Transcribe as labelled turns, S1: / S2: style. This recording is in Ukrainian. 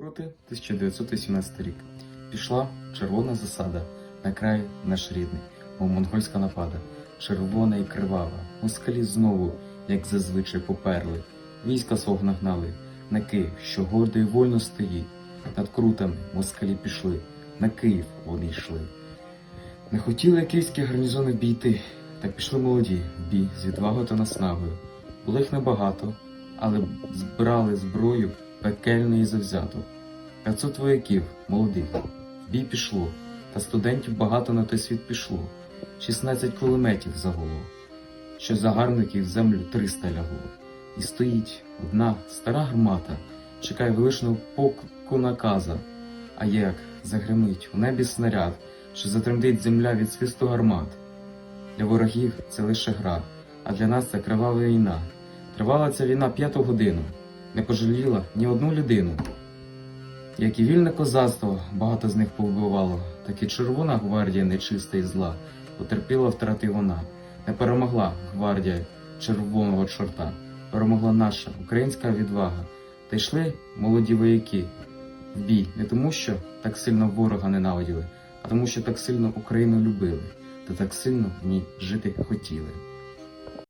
S1: Крути 1918 рік. Пішла червона засада, на край наш рідний, мов монгольська напада, червона і кривава. Москалі знову, як зазвичай, поперли. Війська свого нагнали, на Київ, що гордо і вольно стоїть. Над крутами москалі пішли, на Київ вони йшли. Не хотіли київські гарнізони бійти, так пішли молоді в бій з відвагою та наснагою. Було їх небагато, але збирали зброю пекельно і завзято. 500 вояків, молодих, бій пішло, та студентів багато на той світ пішло. 16 кулеметів загуло, що загарбників в землю 300 лягло. І стоїть одна стара гармата, чекає величного поку наказа. А як загримить у небі снаряд, що затремтить земля від свисту гармат. Для ворогів це лише гра, а для нас це кривава війна. Тривала ця війна п'яту годину, не пожаліла ні одну людину. Як і вільне козацтво, багато з них повбивало, так і Червона гвардія нечиста і зла, потерпіла втрати вона, не перемогла гвардія червоного чорта, перемогла наша українська відвага. Та йшли молоді вояки в бій не тому, що так сильно ворога ненавиділи, а тому, що так сильно Україну любили та так сильно в ній жити хотіли.